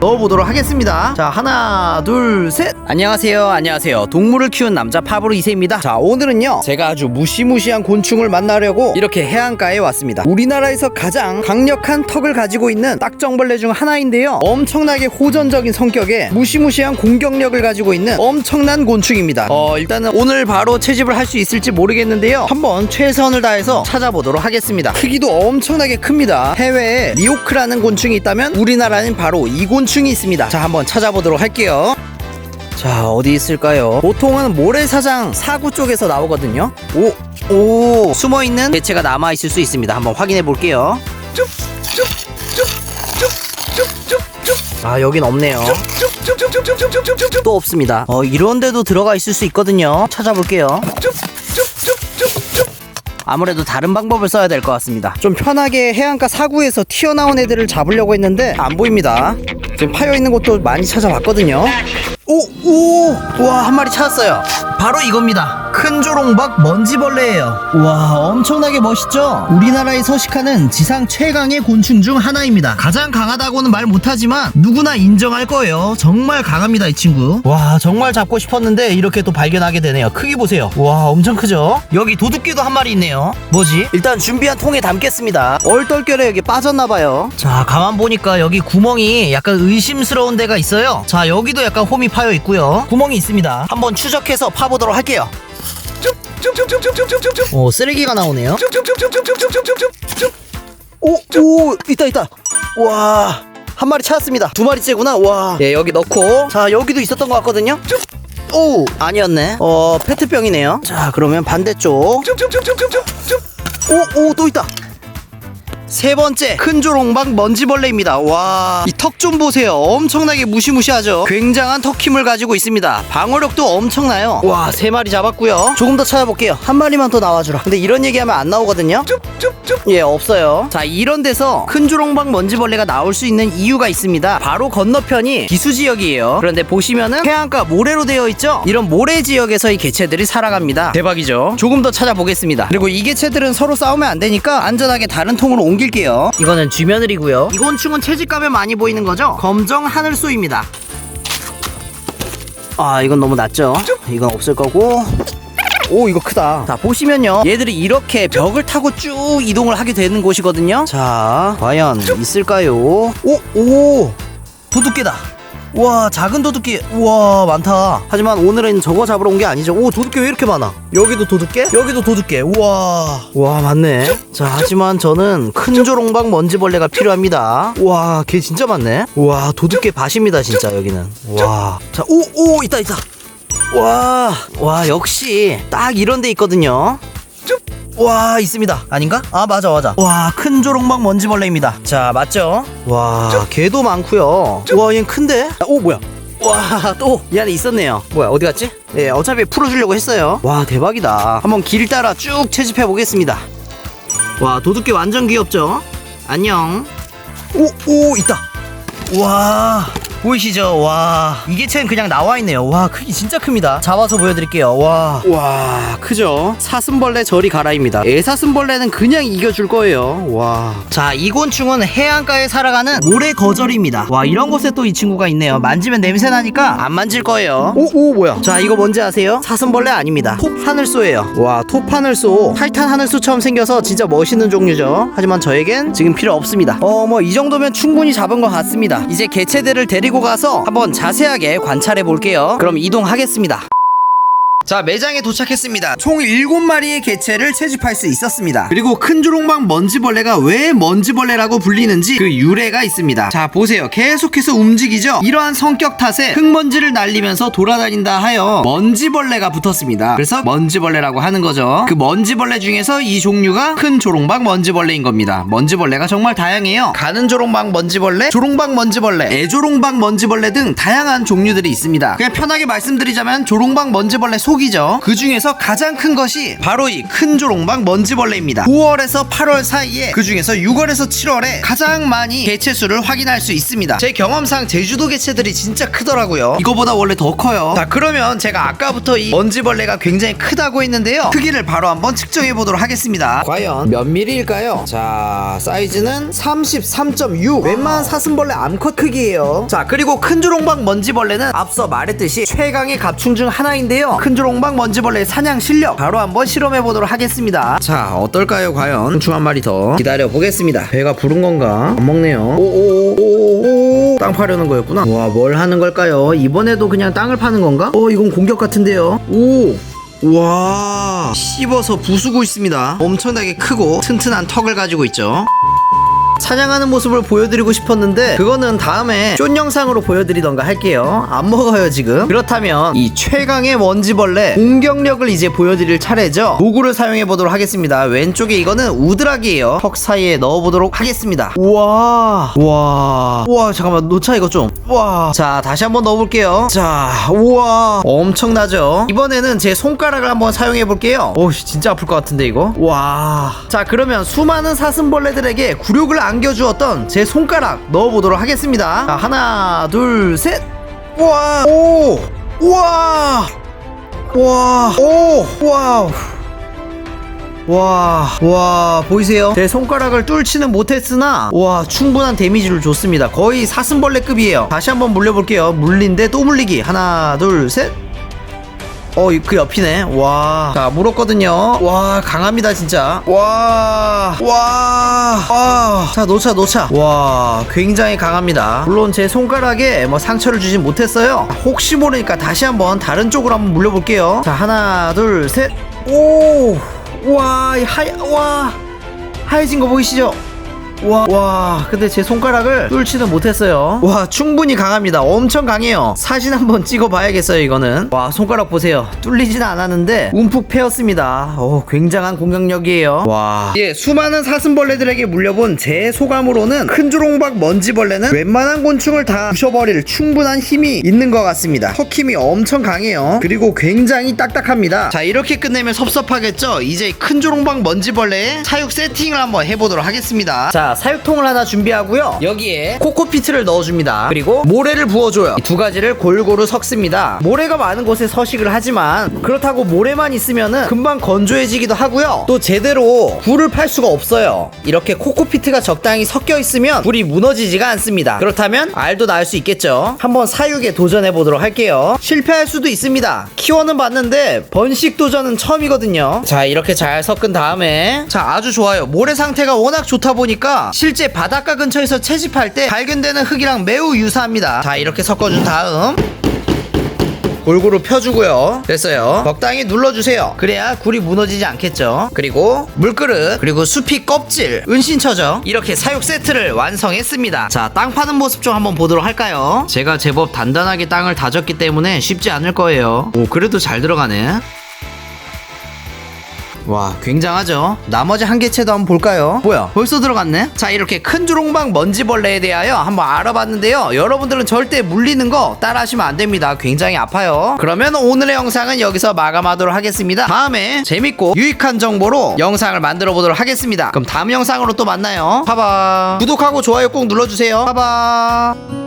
넣어보도록 하겠습니다. 자 하나 둘셋. 안녕하세요. 안녕하세요. 동물을 키운 남자 파브로 이세입니다. 자 오늘은요 제가 아주 무시무시한 곤충을 만나려고 이렇게 해안가에 왔습니다. 우리나라에서 가장 강력한 턱을 가지고 있는 딱정벌레 중 하나인데요. 엄청나게 호전적인 성격에 무시무시한 공격력을 가지고 있는 엄청난 곤충입니다. 어 일단은 오늘 바로 채집을 할 수 있을지 모르겠는데요. 한번 최선을 다해서 찾아보도록 하겠습니다. 크기도 엄청나게 큽니다. 해외에 리오크라는 곤충이 있다면 우리나라는 바로 이 곤충 이 있습니다 자 한번 찾아보도록 할게요 자 어디 있을까요? 보통은 모래사장 사구 쪽에서 나오거든요. 오, 오 숨어 있는 개체가 남아 있을 수 있습니다. 한번 확인해 볼게요. 아 여긴 없네요. 또 없습니다. 어 이런 데도 들어가 있을 수 있거든요. 찾아볼게요. 아무래도 다른 방법을 써야 될 것 같습니다. 좀 편하게 해안가 사구에서 튀어나온 애들을 잡으려고 했는데 안 보입니다. 지금 파여 있는 곳도 많이 찾아봤거든요. 오, 오, 와, 한 마리 찾았어요. 바로 이겁니다. 큰 조롱박 먼지벌레예요. 와, 엄청나게 멋있죠? 우리나라에 서식하는 지상 최강의 곤충 중 하나입니다. 가장 강하다고는 말 못하지만 누구나 인정할 거예요. 정말 강합니다, 이 친구. 와, 정말 잡고 싶었는데 이렇게 또 발견하게 되네요. 크기 보세요. 와, 엄청 크죠? 여기 도둑개도 한 마리 있네요. 뭐지? 일단 준비한 통에 담겠습니다. 얼떨결에 여기 빠졌나봐요. 자, 가만 보니까 여기 구멍이 약간 의심스러운 데가 있어요. 자, 여기도 약간 홈이 파여 있고요. 구멍이 있습니다. 한번 추적해서 파보도록 할게요. 오, 쓰레기가 나오네요. 오, 오, 있다, 있다. 와, 한 마리 찾았습니다. 두 마리째구나. 와, 예, 여기 넣고. 자, 여기도 있었던 것 같거든요. 오, 아니었네. 어, 페트병이네요. 자, 그러면 반대쪽. 오, 오, 또 있다. 세 번째 큰 조롱박 먼지벌레입니다. 와, 이 턱 좀 보세요. 엄청나게 무시무시하죠. 굉장한 턱 힘을 가지고 있습니다. 방어력도 엄청나요. 와, 세 마리 잡았고요. 조금 더 찾아볼게요. 한 마리만 더 나와주라. 근데 이런 얘기하면 안 나오거든요. 예, 없어요. 자, 이런 데서 큰 조롱박 먼지벌레가 나올 수 있는 이유가 있습니다. 바로 건너편이 기수 지역이에요. 그런데 보시면은 해안가 모래로 되어 있죠? 이런 모래 지역에서 이 개체들이 살아갑니다. 대박이죠? 조금 더 찾아보겠습니다. 그리고 이 개체들은 서로 싸우면 안 되니까 안전하게 다른 통으로 옮 길게요. 이거는 쥐며느리고요. 이 곤충은 채집감에 많이 보이는 거죠? 검정 하늘소입니다. 아, 이건 너무 낮죠? 이건 없을 거고. 오 이거 크다 자 보시면요 얘들이 이렇게 벽을 타고 쭉 이동을 하게 되는 곳이거든요 자 과연 있을까요 오오 도둑개다 와 작은 도둑개 우와 많다. 하지만 오늘은 저거 잡으러 온 게 아니죠. 오 도둑개 왜 이렇게 많아? 여기도 도둑개? 여기도 도둑개. 우와. 와 많네. 자 하지만 저는 큰 조롱박 먼지벌레가 필요합니다. 와걔 진짜 많네. 와 도둑개 밭입니다 진짜 여기는. 와자오오 있다 있다. 와, 와, 역시 딱 이런 데 있거든요. 와, 있습니다. 아닌가? 아, 맞아, 맞아. 와, 큰 조롱박 먼지벌레입니다. 자, 맞죠? 와, 개도 많고요. 와, 얘는 큰데? 아, 오, 뭐야? 와, 또 이 안에 있었네요. 뭐야, 어디 갔지? 예, 어차피 풀어주려고 했어요. 와, 대박이다. 한번 길 따라 쭉 채집해 보겠습니다. 와, 도둑개 완전 귀엽죠? 안녕. 오, 오, 있다. 와 보이시죠? 와 이게 chen 그냥 나와 있네요. 와 크기 진짜 큽니다. 잡아서 보여드릴게요. 와, 와 크죠? 사슴벌레 저리 가라입니다. 애사슴벌레는 그냥 이겨줄 거예요. 와, 자 이 곤충은 해안가에 살아가는 모래 거절입니다. 와 이런 곳에 또 이 친구가 있네요. 만지면 냄새 나니까 안 만질 거예요. 오, 오 뭐야? 자 이거 뭔지 아세요? 사슴벌레 아닙니다. 톱 하늘소예요. 와, 톱 하늘소. 타이탄 하늘소처럼 생겨서 진짜 멋있는 종류죠. 하지만 저에겐 지금 필요 없습니다. 어, 뭐 이 정도면 충분히 잡은 것 같습니다. 이제 개체들을 데리고 가서 한번 자세하게 관찰해 볼게요. 그럼 이동하겠습니다. 자 매장에 도착했습니다. 총 7마리의 개체를 채집할 수 있었습니다. 그리고 큰 조롱박 먼지벌레가 왜 먼지벌레라고 불리는지 그 유래가 있습니다. 자 보세요. 계속해서 움직이죠? 이러한 성격 탓에 흙먼지를 날리면서 돌아다닌다 하여 먼지벌레가 붙었습니다. 그래서 먼지벌레라고 하는 거죠. 그 먼지벌레 중에서 이 종류가 큰 조롱박 먼지벌레인 겁니다. 먼지벌레가 정말 다양해요. 가는 조롱박 먼지벌레 조롱박 먼지벌레. 애조롱박 먼지벌레 등 다양한 종류들이 있습니다. 그냥 편하게 말씀드리자면 조롱박 먼지벌레 속 이죠. 그 중에서 가장 큰 것이 바로 이 큰 조롱박 먼지벌레입니다. 9월에서 8월 사이에 그 중에서 6월에서 7월에 가장 많이 개체 수를 확인할 수 있습니다. 제 경험상 제주도 개체들이 진짜 크더라고요. 이거보다 원래 더 커요. 자 그러면 제가 아까부터 이 먼지벌레가 굉장히 크다고 했는데요. 크기를 바로 한번 측정해 보도록 하겠습니다. 과연 몇 미리일까요? 자 사이즈는 33.6 웬만한 사슴벌레 암컷 크기예요. 자 그리고 큰 조롱박 먼지벌레는 앞서 말했듯이 최강의 갑충 중 하나인데요. 큰 조롱 박 먼지벌레 사냥 실력 바로 한번 실험해 보도록 하겠습니다. 자 어떨까요 과연? 충한 마리 더 기다려 보겠습니다. 배가 부른 건가? 안 먹네요. 오오오오오 땅 파려는 거였구나. 와 뭘 하는 걸까요? 이번에도 그냥 땅을 파는 건가? 어 이건 공격 같은데요. 오. 와 씹어서 부수고 있습니다 엄청나게 크고 튼튼한 턱을 가지고 있죠 사냥하는 모습을 보여드리고 싶었는데 그거는 다음에 쫀 영상으로 보여드리던가 할게요. 안 먹어요 지금. 그렇다면 이 최강의 먼지벌레 공격력을 이제 보여드릴 차례죠. 도구를 사용해 보도록 하겠습니다. 왼쪽에 이거는 우드락이에요. 턱 사이에 넣어보도록 하겠습니다. 우와. 우와. 우와 잠깐만. 놓자 이거 좀와자 다시 한번 넣어볼게요. 자 우와. 엄청나죠? 이번에는 제 손가락을 한번 사용해 볼게요. 오 진짜 아플 것 같은데 이거? 와자 그러면 수많은 사슴벌레들에게 굴욕을 안겨주었던 제 손가락 넣어보도록 하겠습니다 자 하나 둘 셋 우와 오 우와 우와 오 와우 와, 와, 보이세요? 제 손가락을 뚫지는 못했으나, 와, 충분한 데미지를 줬습니다. 거의 사슴벌레급이에요. 다시 한번 물려볼게요. 물린데 또 물리기. 하나, 둘, 셋. 어, 이- 그 옆이네. 와. 자, 물었거든요. 와, 강합니다, 진짜. 와. 와. 와. 자, 놓자, 놓자. 와, 굉장히 강합니다. 물론 제 손가락에 뭐 상처를 주진 못했어요. 혹시 모르니까 다시 한번 다른 쪽으로 한번 물려볼게요. 자, 하나, 둘, 셋. 오. 와, 이 하얘, 와. 하얘진 거 보이시죠? 와, 와, 근데 제 손가락을 뚫지는 못했어요. 와, 충분히 강합니다. 엄청 강해요. 사진 한번 찍어봐야겠어요, 이거는. 와, 손가락 보세요. 뚫리지는 않았는데, 움푹 패였습니다. 오, 굉장한 공격력이에요. 와. 예, 수많은 사슴벌레들에게 물려본 제 소감으로는 큰 조롱박 먼지벌레는 웬만한 곤충을 다 부셔버릴 충분한 힘이 있는 것 같습니다. 턱 힘이 엄청 강해요. 그리고 굉장히 딱딱합니다. 자, 이렇게 끝내면 섭섭하겠죠? 이제 큰 조롱박 먼지벌레의 사육 세팅을 한번 해보도록 하겠습니다. 자, 사육통을 하나 준비하고요. 여기에 코코피트를 넣어줍니다. 그리고 모래를 부어줘요. 이 두 가지를 골고루 섞습니다. 모래가 많은 곳에 서식을 하지만 그렇다고 모래만 있으면은 금방 건조해지기도 하고요. 또 제대로 불을 팔 수가 없어요. 이렇게 코코피트가 적당히 섞여 있으면 불이 무너지지가 않습니다. 그렇다면 알도 낳을 수 있겠죠. 한번 사육에 도전해 보도록 할게요. 실패할 수도 있습니다. 키워는 봤는데 번식 도전은 처음이거든요. 자, 이렇게 잘 섞은 다음에 자, 아주 좋아요. 모래 상태가 워낙 좋다 보니까 실제 바닷가 근처에서 채집할 때 발견되는 흙이랑 매우 유사합니다. 자, 이렇게 섞어준 다음 골고루 펴주고요. 됐어요. 적당히 눌러주세요. 그래야 굴이 무너지지 않겠죠. 그리고 물그릇, 그리고 수피 껍질, 은신처죠. 이렇게 사육 세트를 완성했습니다. 자, 땅 파는 모습 좀 한번 보도록 할까요? 제가 제법 단단하게 땅을 다졌기 때문에 쉽지 않을 거예요. 오, 그래도 잘 들어가네. 와 굉장하죠? 나머지 한 개체도 한번 볼까요? 뭐야 벌써 들어갔네? 자 이렇게 큰 주롱박 먼지벌레에 대하여 한번 알아봤는데요. 여러분들은 절대 물리는 거 따라하시면 안 됩니다. 굉장히 아파요. 그러면 오늘의 영상은 여기서 마감하도록 하겠습니다. 다음에 재밌고 유익한 정보로 영상을 만들어 보도록 하겠습니다. 그럼 다음 영상으로 또 만나요. 봐봐 구독하고 좋아요 꼭 눌러주세요. 봐봐